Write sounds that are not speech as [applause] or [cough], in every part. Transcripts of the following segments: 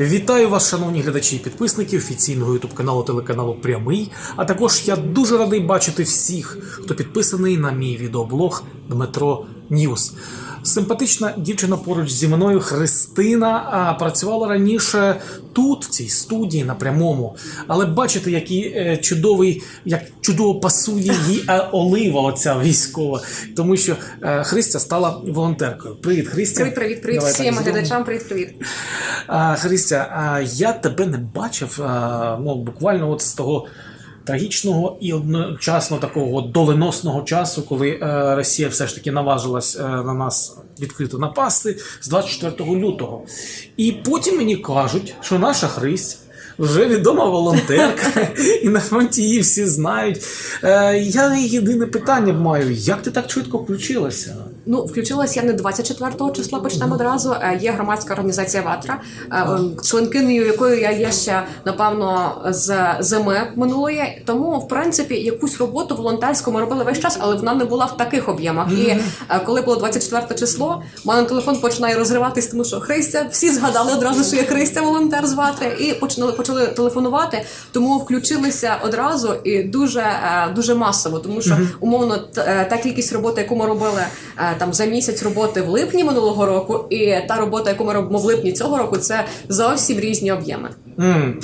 Вітаю вас, шановні глядачі і підписники офіційного ютуб каналу телеканалу Прямий. А також я дуже радий бачити всіх, хто підписаний на мій відеоблог Дмитро Ньюс. Симпатична дівчина поруч зі мною Христина а, працювала раніше тут, в цій студії, на прямому. Але бачите, який е, чудовий, як чудово пасує їй е, олива, оця військова. Тому що е, Христя стала волонтеркою. Привіт, Христя. Привіт, привіт, привіт Давай всім глядачам. Привіт, привіт. Христя, а я тебе не бачив ну, буквально от з того трагічного і одночасно такого доленосного часу, коли е, Росія все ж таки наважилась е, на нас відкрито напасти з 24 лютого. І потім мені кажуть, що наша Христь. Вже відома волонтерка, [laughs] і на фронті її всі знають. Е, я єдине питання маю: як ти так швидко включилася? Ну, включилась я не 24 числа, почнемо одразу. Е, Є громадська організація Ватра, е, членкиною якої я є ще напевно з зими минулої. Тому, в принципі, якусь роботу волонтерську ми робили весь час, але вона не була в таких об'ємах. І е, коли було 24 число, в мене телефон починає розриватись, тому що Христя, всі згадали одразу, що я Христя волонтер з Ватри, і почали почали телефонувати. Тому включилися одразу і дуже дуже масово, тому що умовно та кількість роботи, яку ми робили там за місяць роботи в липні минулого року, і та робота, яку ми робимо в липні цього року, це зовсім різні об'єми. Mm.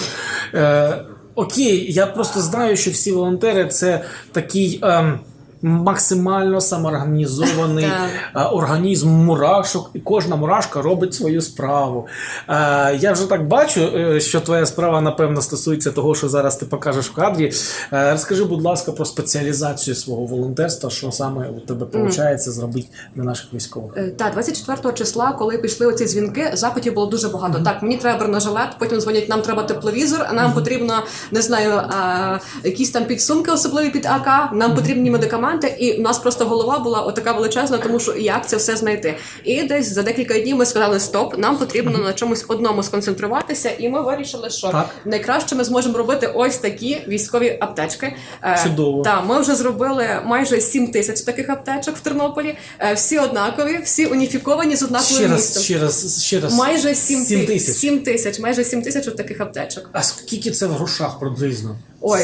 Е, окей, я просто знаю, що всі волонтери це такий. ем, Максимально самоорганізований е, організм мурашок, і кожна мурашка робить свою справу. Е, я вже так бачу, е, що твоя справа, напевно, стосується того, що зараз ти покажеш в кадрі. Розкажи, будь ласка, про спеціалізацію свого волонтерства, що саме у тебе виходить зробити для наших військових. Е, Та 24 числа, коли пішли оці дзвінки, запитів було дуже багато. Так, мені треба бронежилет, потім дзвонять, нам треба тепловізор, нам потрібно не знаю, якісь там підсумки, особливі під АК. Нам потрібні медикаменти, і в нас просто голова була отака величезна, тому що як це все знайти. І десь за декілька днів ми сказали: стоп, нам потрібно на чомусь одному сконцентруватися, і ми вирішили, що Так. найкраще ми зможемо робити ось такі військові аптечки. Е, Чудово. Та ми вже зробили майже 7 тисяч таких аптечок в Тернополі. Е, Всі однакові, всі уніфіковані з однаковим Ще раз, містом. ще раз, ще раз. Майже 7, Сім тисяч. 7 тисяч, майже 7 тисяч таких аптечок. А скільки це в грошах приблизно? Ой,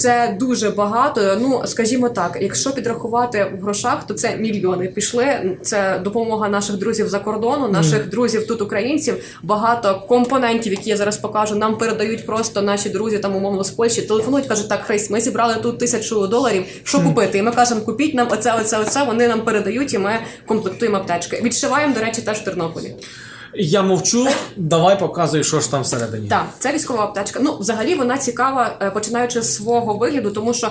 це дуже багато. Ну скажімо так, якщо підрахувати в грошах, то це мільйони пішли. Це допомога наших друзів за кордону, наших друзів тут українців. Багато компонентів, які я зараз покажу, нам передають просто наші друзі там умовно з Польщі. Телефонують, кажуть, так, Хрейс, ми зібрали тут тисячу доларів. Що купити? І ми кажемо, купіть нам оце, оце, оце. Вони нам передають, і ми комплектуємо аптечки. Відшиваємо, до речі, теж в Тернополі. Я мовчу, давай показуй, що ж там всередині. Так, це військова аптечка. Ну, взагалі вона цікава, е, починаючи з свого вигляду, тому що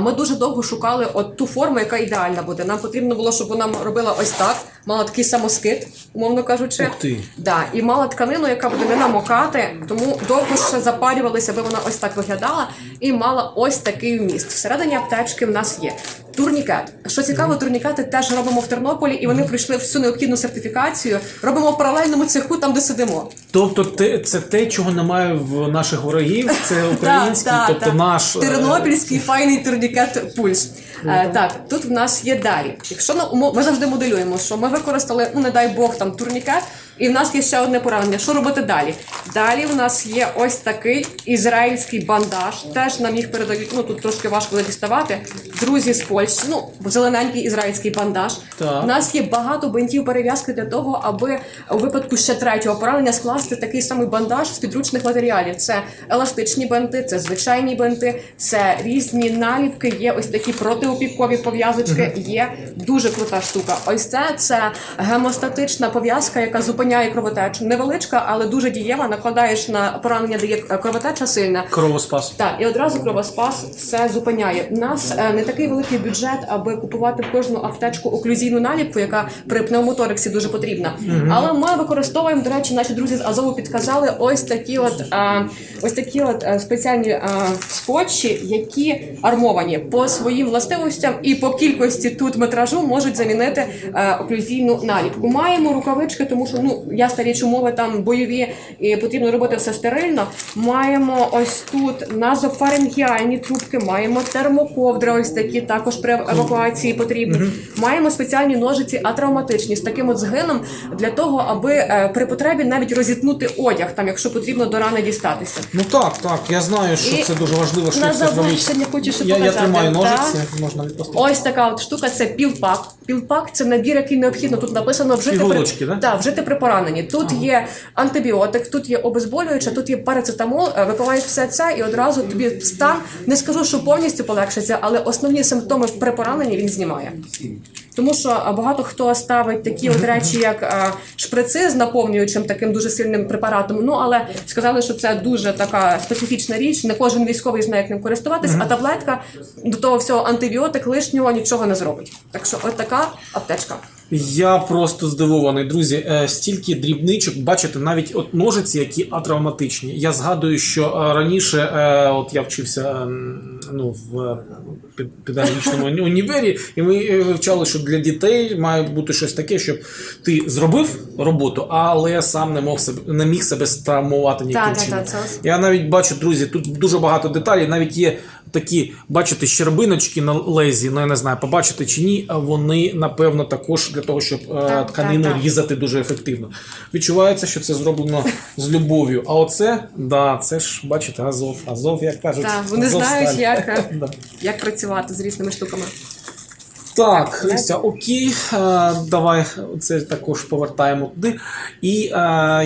ми дуже довго шукали от ту форму, яка ідеальна буде. Нам потрібно було, щоб вона робила ось так, мала такий самоскид, умовно кажучи. Ух ти. Да, і мала тканину, яка буде не намокати, тому довго ще запарювалися, аби вона ось так виглядала, і мала ось такий вміст. Всередині аптечки в нас є. Турнікет. Що цікаво, турнікети теж робимо в Тернополі, і вони пройшли всю необхідну сертифікацію. Робимо в паралельному цеху, там де сидимо. Тобто те, це те, чого немає в наших ворогів, це [laughs] український, Так, так, тобто так. наш. е, тернопільський файний турнікет пульс. Е, так, тут в нас є далі. Якщо на ми завжди моделюємо, що ми використали, ну не дай Бог, там турнікет, і в нас є ще одне поранення. Що робити далі? Далі в нас є ось такий ізраїльський бандаж. Теж нам їх передають. Ну тут трошки важко діставати. Друзі з Польщі. Ну зелененький ізраїльський бандаж. Так. У нас є багато бинтів перев'язки для того, аби у випадку ще третього поранення скласти такий самий бандаж з підручних матеріалів. Це еластичні бинти, це звичайні бинти, це різні наліпки. Є ось такі протиопікові пов'язочки. Є дуже крута штука. Ось це це гемостатична пов'язка, яка зупиняє кровотечу. Невеличка, але дуже дієва. Накладаєш на поранення, де є кровотеча сильна. Кровоспас. Так, і одразу кровоспас все зупиняє. У нас е, не такий великий бюджет, аби купувати в кожну аптечку оклюзійну наліпку, яка при пневмоториксі дуже потрібна. Але ми використовуємо, до речі, наші друзі з Азову підказали ось такі от е, ось такі от е, спеціальні е, скотчі, які армовані по своїм властивостям і по кількості тут метражу можуть замінити е, оклюзійну наліпку. Маємо рукавички, тому що ну ясна річ умови там бойові і потрібно робити все стерильно. Маємо ось тут назофарингіальні трубки, маємо термоковдри, ось такі також при евакуації потрібні. Маємо спеціальні ножиці атравматичні з таким от згином для того, аби е, при потребі навіть розітнути одяг, там, якщо потрібно до рани дістатися. Ну так, так, я знаю, що І це дуже важливо, що на завершення хочу ще Я, я показати, тримаю так. ножиці, можна відпустити. Ось така от штука це пілпак. Пілпак це набір, який необхідно. Тут написано вжити Іголочки, да? Так, вжити при пораненні. Тут є антибіотик, тут є обезболююче, тут є парацетамол. Е, Випиваєш все це і одразу тобі стан не скажу, що повністю полегшиться, але основні симптоми при пораненні він знімає. Тому що багато хто ставить такі от речі, як шприци з наповнюючим таким дуже сильним препаратом. Ну але сказали, що це дуже така специфічна річ. Не кожен військовий знає, як ним користуватись, а таблетка до того всього антибіотик лишнього нічого не зробить. Так що, от така аптечка. Я просто здивований, друзі. Е, Стільки дрібничок, бачите, навіть от ножиці, які атравматичні. Я згадую, що е, раніше, е, от я вчився ну, в пед- педагогічному універі, і ми вивчали, що для дітей має бути щось таке, щоб ти зробив роботу, але сам не мог себе не міг себе стравмувати ніяким чином. Я навіть бачу, друзі, тут дуже багато деталей. Навіть є такі, бачите, щербиночки на лезі. Ну я не знаю, побачите чи ні. Вони напевно також для того, щоб е, Так, тканину так, так. різати дуже ефективно. Відчувається, що це зроблено з любов'ю. А оце, да, це ж бачите, Азов. Азов, як кажуть, Так, вони Азов знають, сталь. як, е, [laughs] як працювати з різними штуками. Так, Христя, окей, е, давай це також повертаємо туди. І е,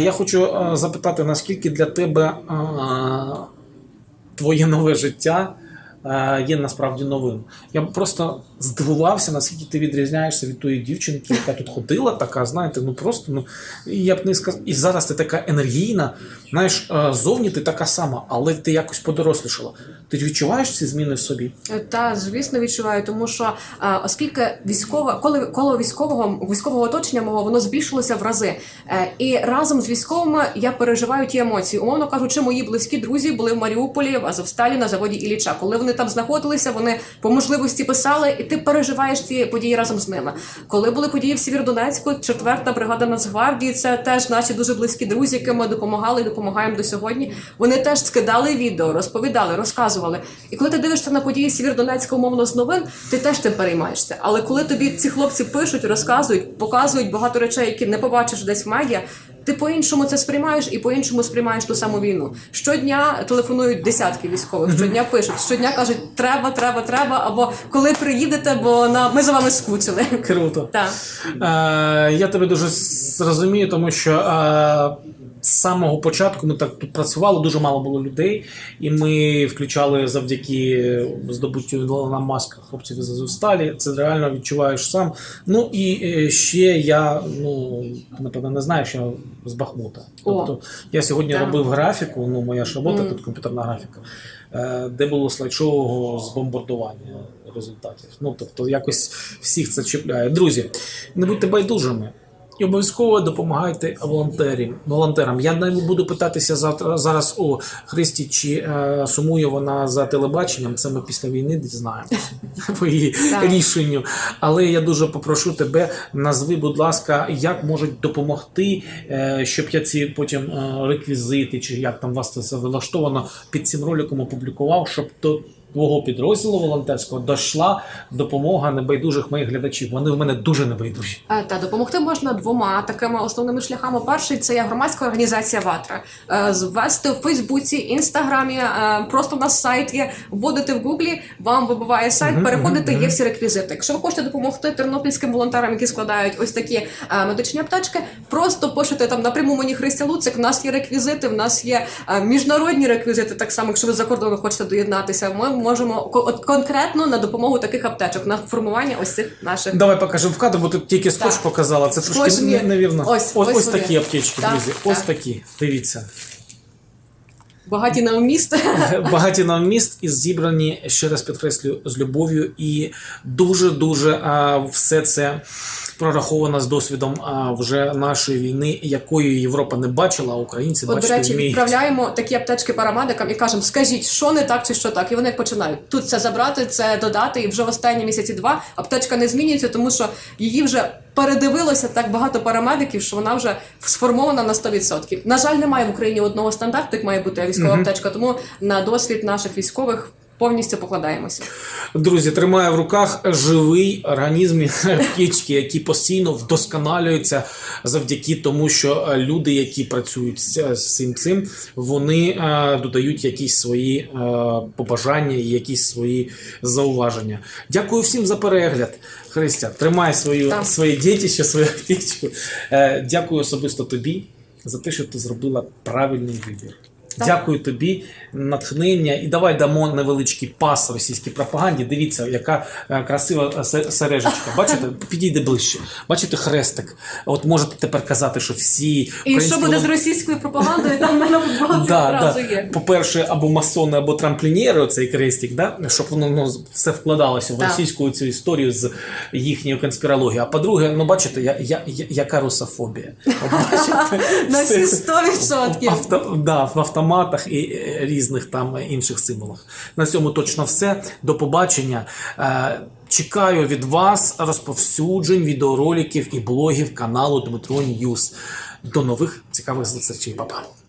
я хочу запитати, наскільки для тебе е, твоє нове життя є насправді новим. Я просто здивувався, наскільки ти відрізняєшся від тої дівчинки, яка тут ходила, така, знаєте, ну просто ну я б не сказав. І зараз ти така енергійна. Знаєш, е, зовні ти така сама, але ти якось подорослішала. Ти відчуваєш ці зміни в собі? Та звісно відчуваю, тому що оскільки військове коло, коло військового військового оточення мого воно збільшилося в рази. Е, і разом з військовими я переживаю ті емоції. Умовно кажучи, мої близькі друзі були в Маріуполі, в Азовсталі на заводі Ілліча. Коли вони там знаходилися, вони по можливості писали, і ти переживаєш ці події разом з ними. Коли були події в Сєвєродонецьку, четверта бригада Нацгвардії, це теж наші дуже близькі друзі, яким ми допомагали і допомагаємо до сьогодні. Вони теж скидали відео, розповідали, розказували. І коли ти дивишся на події Сєвєродонецька, умовно з новин, ти теж тим переймаєшся. Але коли тобі ці хлопці пишуть, розказують, показують багато речей, які не побачиш десь в медіа. Ти по-іншому це сприймаєш і по-іншому сприймаєш ту саму війну. Щодня телефонують десятки військових, щодня пишуть, щодня кажуть, треба, треба, треба, або коли приїдете, бо на ми за вами скучили. Круто. Так. Е, я тебе дуже зрозумію, тому що е, з самого початку ми так тут працювали, дуже мало було людей, і ми включали завдяки здобуттю Ілона Маска хлопців із Азовсталі. Це реально відчуваєш сам. Ну і е, ще я ну напевно не знаю, що з Бахмута. Тобто я сьогодні Так. робив графіку, ну моя ж робота mm. тут комп'ютерна графіка, е, де було слайд-шоу з бомбардування результатів. Ну тобто, якось всіх це чіпляє. Друзі, не будьте байдужими. І обов'язково допомагайте волонтерам. волонтерам. Я не буду питатися завтра зараз у Христі, чи е, сумує вона за телебаченням. Це ми після війни дізнаємося [laughs] по її рішенню. Але я дуже попрошу тебе, назви, будь ласка, як можуть допомогти, е, щоб я ці потім е, реквізити, чи як там у вас це все влаштовано, під цим роликом опублікував, щоб до твого підрозділу волонтерського дійшла допомога небайдужих моїх глядачів. Вони в мене дуже небайдужі. Е, Та допомогти можна двома такими основними шляхами. Перший це є громадська організація Ватра. Е, Звести в Фейсбуці, Інстаграмі, е, просто на сайт є, вводите в Гуглі, вам вибиває сайт, Мгм, переходите, є всі реквізити. Якщо ви хочете допомогти тернопільським волонтерам, які складають ось такі е, медичні аптечки, просто пишете там напряму мені Христя Луцик. В нас є реквізити, в нас є е, міжнародні реквізити. Так само, якщо ви за кордону хочете доєднатися, ми можемо от конкретно на допомогу таких аптечок на формування ось цих наших. Давай покажемо в кадр, бо тут тільки скотч показала. Це Скотч трошки невірно. Ось, ось, ось ось такі аптечки, Так, друзі. так. Ось такі. Дивіться. Багаті на вміст. [laughs] Багаті на вміст і зібрані, ще раз підкреслюю, з любов'ю, і дуже дуже а, все це прораховано з досвідом а, вже нашої війни, якої Європа не бачила, а українці От, до речі, вміють. відправляємо такі аптечки парамедикам і кажемо, скажіть, що не так чи що так. І вони починають тут це забрати, це додати. І вже в останні місяці два аптечка не змінюється, тому що її вже передивилося так багато парамедиків, що вона вже сформована на 100%. На жаль, немає в Україні одного стандарту, як має бути військова аптечка, тому на досвід наших військових повністю покладаємося. Друзі, тримає в руках живий організм птічки, які постійно вдосконалюються завдяки тому, що е, люди, які працюють з з цим цим, вони е, додають якісь свої е, побажання і якісь свої зауваження. Дякую всім за перегляд. Христя, тримай свою Так. своє дітище, свою птічку. Е, дякую особисто тобі за те, що ти зробила правильний вибір. Так. Дякую тобі, натхнення. І давай дамо невеличкий пас російській пропаганді. Дивіться, яка е, красива е, сережечка. Бачите, підійде ближче. Бачите хрестик. От можете тепер казати, що всі І що буде з російською [laughs] пропагандою? Там футболці Да, одразу є. По-перше, або масони, або трамплінєри, оцей крестик, да? щоб воно ну, все вкладалося в російську цю історію з їхньою конспірологією. А по-друге, ну бачите, я, яка русофобія. [laughs] На всі все- 100%. авто, да, в автоматах і е, різних там інших символах. На цьому точно все. До побачення. Е, Чекаю від вас розповсюджень відеороликів і блогів каналу Дмитро Ньюс. До нових цікавих зустрічей, Па-па.